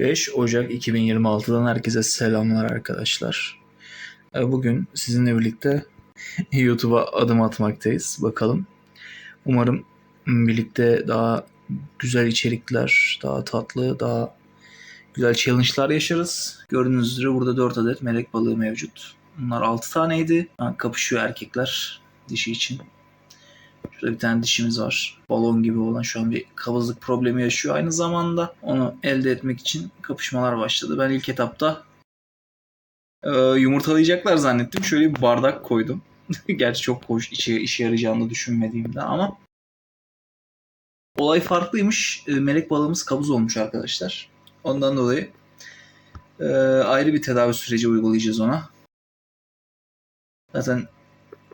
5 Ocak 2026'dan herkese selamlar arkadaşlar. E, Bugün sizinle birlikte YouTube'a adım atmaktayız. Bakalım. Umarım birlikte daha güzel içerikler, daha tatlı, daha güzel challenge'lar yaşarız. Gördüğünüz üzere burada 4 adet melek balığı mevcut. Bunlar 6 taneydi. Kapışıyor erkekler dişi için. Bir tane dişimiz var. Balon gibi olan şu an bir kabızlık problemi yaşıyor. Aynı zamanda onu elde etmek için kapışmalar başladı. Ben ilk etapta e, yumurtalayacaklar zannettim. Şöyle bir bardak koydum. Gerçi çok hoş işe, işe yarayacağını düşünmediğimde ama olay farklıymış. E, melek balığımız kabuz olmuş arkadaşlar. Ondan dolayı e, ayrı bir tedavi süreci uygulayacağız ona. Zaten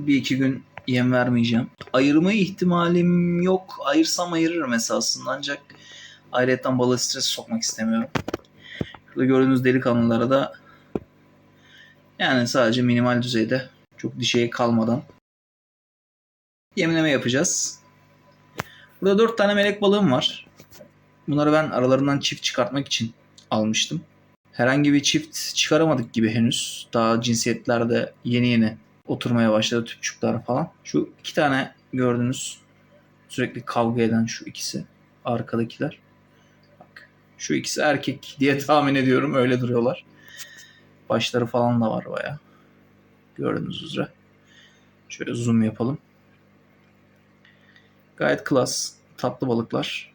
bir iki gün yem vermeyeceğim. Ayırma ihtimalim yok. Ayırsam ayırırım esasında ancak ayrıyetten balığı stres sokmak istemiyorum. Şurada gördüğünüz delikanlılara da yani sadece minimal düzeyde çok dişeye kalmadan yemleme yapacağız. Burada dört tane melek balığım var. Bunları ben aralarından çift çıkartmak için almıştım. Herhangi bir çift çıkaramadık gibi henüz. Daha cinsiyetlerde yeni yeni oturmaya başladı tüpçükler falan. Şu iki tane gördüğünüz sürekli kavga eden şu ikisi arkadakiler. Bak şu ikisi erkek diye tahmin ediyorum öyle duruyorlar. Başları falan da var baya. Gördüğünüz üzere. Şöyle zoom yapalım. Gayet klas, tatlı balıklar.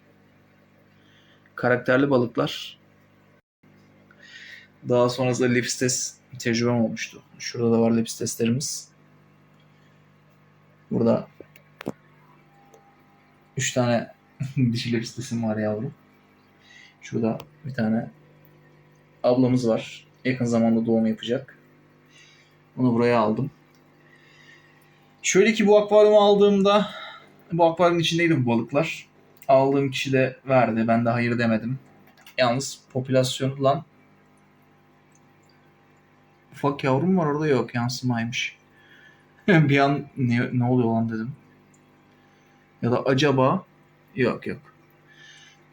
Karakterli balıklar. Daha sonrasında Lipstes tecrübem olmuştu. Şurada da var Lipsteslerimiz. Burada 3 tane dişi Lipstesim var yavrum. Şurada bir tane ablamız var. Yakın zamanda doğum yapacak. Onu buraya aldım. Şöyle ki bu akvaryumu aldığımda bu akvaryumun içindeydi bu balıklar. Aldığım kişi de verdi. Ben de hayır demedim. Yalnız popülasyon lan ufak yavrum var orada yok yansımaymış. bir an ne, ne oluyor lan dedim. Ya da acaba yok yok.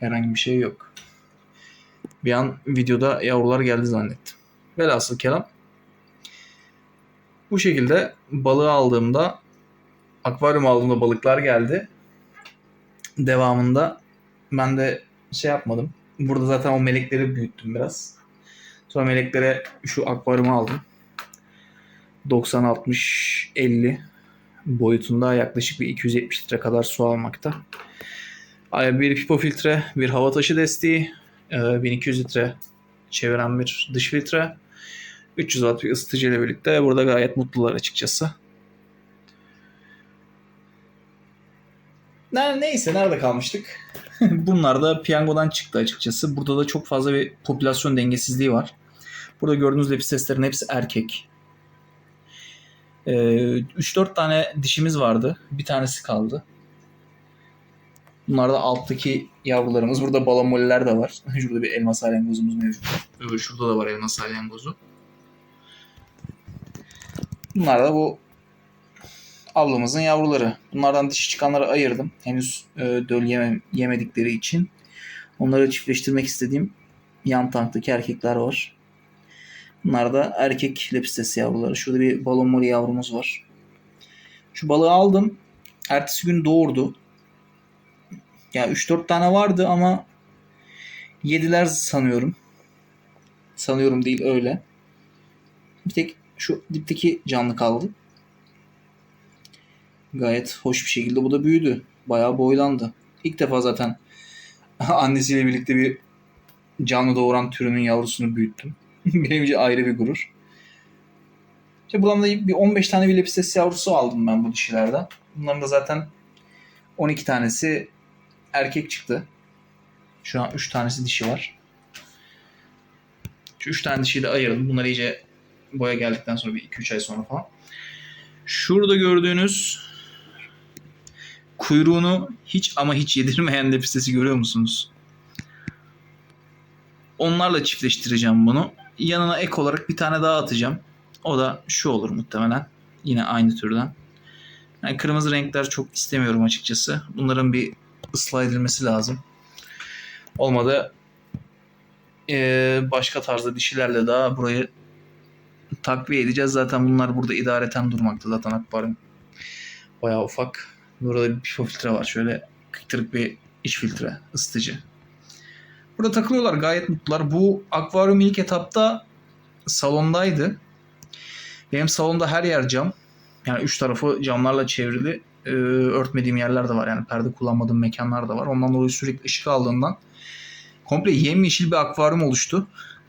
Herhangi bir şey yok. Bir an videoda yavrular geldi zannettim. Velhasıl kelam. Bu şekilde balığı aldığımda akvaryum aldığımda balıklar geldi. Devamında ben de şey yapmadım. Burada zaten o melekleri büyüttüm biraz. Sonra meleklere şu akvaryumu aldım. 90 60 50 boyutunda yaklaşık bir 270 litre kadar su almakta. Bir pipo filtre, bir hava taşı desteği, 1200 litre çeviren bir dış filtre, 300 watt bir ısıtıcı ile birlikte burada gayet mutlular açıkçası. Neyse nerede kalmıştık? Bunlar da piyangodan çıktı açıkçası. Burada da çok fazla bir popülasyon dengesizliği var. Burada gördüğünüz lepisteslerin hepsi erkek. Ee, 3-4 tane dişimiz vardı. Bir tanesi kaldı. Bunlar da alttaki yavrularımız. Burada balamoliler de var. Şurada bir elma salyangozumuz mevcut. Öbür şurada da var elma salyangozu. Bunlar da bu ablamızın yavruları. Bunlardan dişi çıkanları ayırdım. Henüz e, döl yeme, yemedikleri için. Onları çiftleştirmek istediğim yan tanktaki erkekler var. Bunlar da erkek lepistes yavruları. Şurada bir balon mori yavrumuz var. Şu balığı aldım. Ertesi gün doğurdu. Ya 3-4 tane vardı ama yediler sanıyorum. Sanıyorum değil öyle. Bir tek şu dipteki canlı kaldı. Gayet hoş bir şekilde bu da büyüdü. Bayağı boylandı. İlk defa zaten annesiyle birlikte bir canlı doğuran türünün yavrusunu büyüttüm. Benim için ayrı bir gurur. İşte buradan da bir 15 tane Vilepistes yavrusu aldım ben bu dişilerden. Bunların da zaten 12 tanesi erkek çıktı. Şu an 3 tanesi dişi var. Şu 3 tane dişiyi de ayırdım. Bunlar iyice boya geldikten sonra bir 2-3 ay sonra falan. Şurada gördüğünüz kuyruğunu hiç ama hiç yedirmeyen lepistesi görüyor musunuz? Onlarla çiftleştireceğim bunu. Yanına ek olarak bir tane daha atacağım. O da şu olur muhtemelen. Yine aynı türden. Yani kırmızı renkler çok istemiyorum açıkçası. Bunların bir ıslah edilmesi lazım. Olmadı e, başka tarzda dişilerle daha burayı takviye edeceğiz. Zaten bunlar burada idareten durmakta zaten akvaryum. Bayağı ufak. Burada bir pipo filtre var. Şöyle kıtırık bir iç filtre, ısıtıcı. Burada takılıyorlar gayet mutlular. Bu akvaryum ilk etapta salondaydı. Benim salonda her yer cam. Yani üç tarafı camlarla çevrili. Ee, örtmediğim yerler de var. Yani perde kullanmadığım mekanlar da var. Ondan dolayı sürekli ışık aldığından komple yemyeşil bir akvaryum oluştu.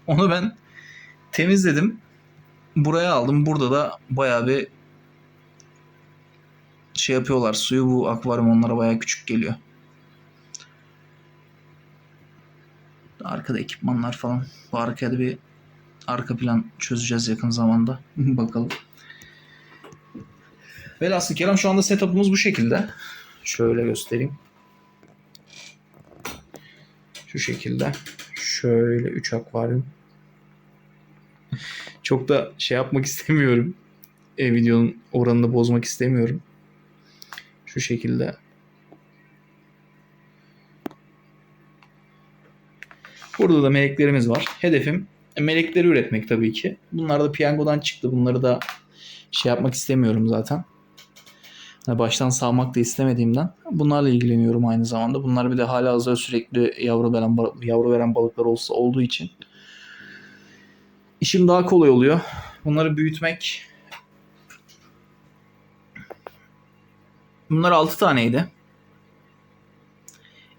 Onu ben temizledim. Buraya aldım. Burada da bayağı bir şey yapıyorlar. Suyu bu akvaryum onlara bayağı küçük geliyor. Arkada ekipmanlar falan. Bu arkaya da bir arka plan çözeceğiz yakın zamanda. Bakalım. Velhasıl kelam şu anda setup'ımız bu şekilde. Şöyle göstereyim. Şu şekilde. Şöyle 3 akvaryum. Çok da şey yapmak istemiyorum. E, videonun oranını bozmak istemiyorum. Şu şekilde. Burada da meleklerimiz var. Hedefim e, melekleri üretmek tabii ki. Bunlar da piyangodan çıktı. Bunları da şey yapmak istemiyorum zaten. Baştan sağmak da istemediğimden bunlarla ilgileniyorum aynı zamanda. Bunlar bir de hala hazır sürekli yavru veren yavru veren balıklar olsa olduğu için işim daha kolay oluyor. Bunları büyütmek Bunlar 6 taneydi.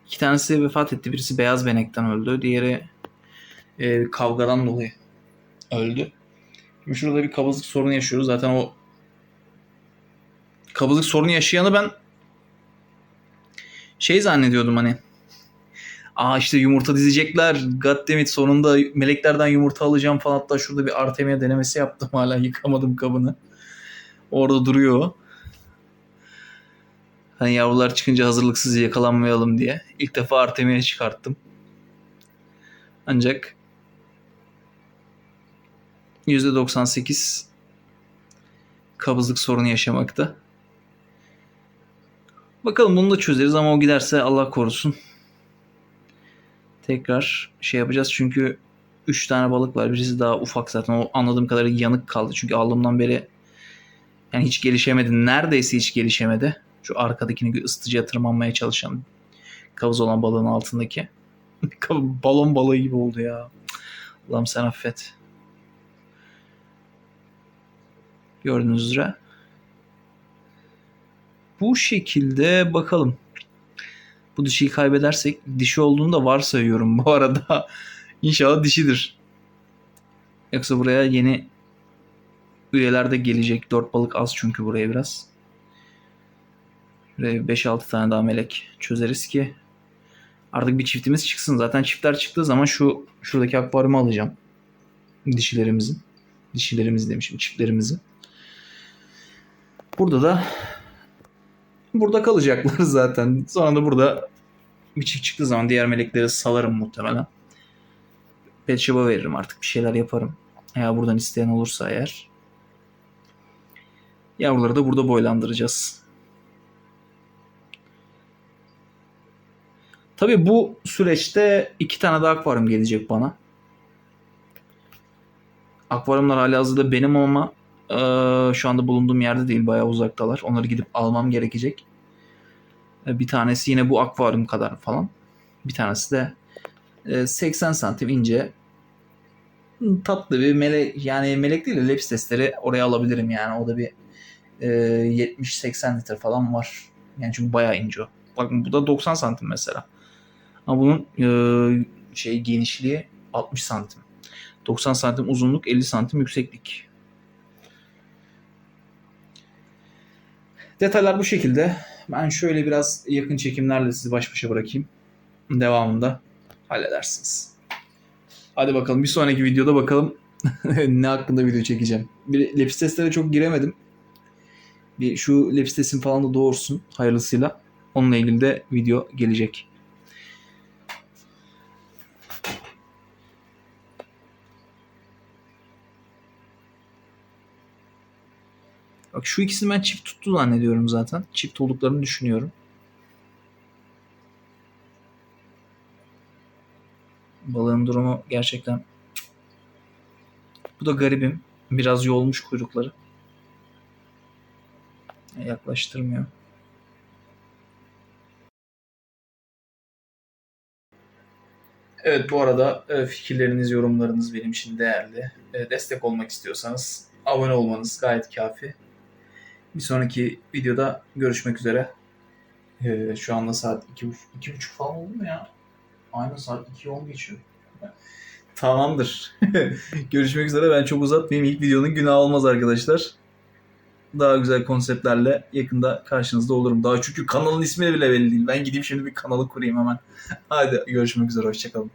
İki tanesi vefat etti. Birisi beyaz benekten öldü. Diğeri e, kavgadan dolayı öldü. Şimdi şurada bir kabızlık sorunu yaşıyoruz. Zaten o kabızlık sorunu yaşayanı ben şey zannediyordum hani. Aa işte yumurta dizecekler. Goddammit sonunda meleklerden yumurta alacağım falan. Hatta şurada bir Artemia denemesi yaptım. Hala yıkamadım kabını. Orada duruyor. Hani yavrular çıkınca hazırlıksız yakalanmayalım diye. İlk defa Artemia'ya çıkarttım. Ancak %98 kabızlık sorunu yaşamakta. Bakalım bunu da çözeriz ama o giderse Allah korusun. Tekrar şey yapacağız çünkü 3 tane balık var. Birisi daha ufak zaten. O anladığım kadarıyla yanık kaldı. Çünkü aldığımdan beri yani hiç gelişemedi. Neredeyse hiç gelişemedi. Şu arkadakini ısıtıcıya tırmanmaya çalışan kavuz olan balığın altındaki. Balon balığı gibi oldu ya. Allah'ım sen affet. Gördüğünüz üzere. Bu şekilde bakalım. Bu dişiyi kaybedersek dişi olduğunu da varsayıyorum bu arada. İnşallah dişidir. Yoksa buraya yeni üyeler de gelecek. Dört balık az çünkü buraya biraz. Şuraya 5-6 tane daha melek çözeriz ki artık bir çiftimiz çıksın. Zaten çiftler çıktığı zaman şu şuradaki akvaryumu alacağım. Dişilerimizin. Dişilerimiz demişim çiftlerimizi. Burada da burada kalacaklar zaten. Sonra da burada bir çift çıktığı zaman diğer melekleri salarım muhtemelen. Pet veririm artık bir şeyler yaparım. Eğer buradan isteyen olursa eğer. Yavruları da burada boylandıracağız. Tabii bu süreçte iki tane daha akvaryum gelecek bana. Akvaryumlar hala hazırda benim ama e, şu anda bulunduğum yerde değil. Bayağı uzaktalar. Onları gidip almam gerekecek. E, bir tanesi yine bu akvaryum kadar falan. Bir tanesi de e, 80 santim ince tatlı bir melek yani melek değil de lepstesleri oraya alabilirim yani. O da bir e, 70-80 litre falan var. Yani çünkü bayağı ince o. Bakın bu da 90 santim mesela. Ama bunun e, şey genişliği 60 santim. 90 santim uzunluk, 50 santim yükseklik. Detaylar bu şekilde. Ben şöyle biraz yakın çekimlerle sizi baş başa bırakayım. Devamında halledersiniz. Hadi bakalım bir sonraki videoda bakalım ne hakkında video çekeceğim. Bir lepisteslere çok giremedim. Bir şu lepistesin falan da doğursun hayırlısıyla. Onunla ilgili de video gelecek. Bak şu ikisini ben çift tuttu zannediyorum zaten. Çift olduklarını düşünüyorum. Balığın durumu gerçekten bu da garibim. Biraz yolmuş kuyrukları. Yaklaştırmıyor. Evet bu arada e, fikirleriniz, yorumlarınız benim için değerli. E, Destek olmak istiyorsanız abone olmanız gayet kafi. Bir sonraki videoda görüşmek üzere. E, Şu anda saat 2.30 2.30 falan oldu mu ya? Aynen saat 2.10 geçiyor. Tamamdır. görüşmek üzere. Ben çok uzatmayayım. İlk videonun günahı olmaz arkadaşlar. Daha güzel konseptlerle yakında karşınızda olurum. Daha çünkü kanalın ismi bile belli değil. Ben gideyim şimdi bir kanalı kurayım hemen. Hadi görüşmek üzere. Hoşçakalın.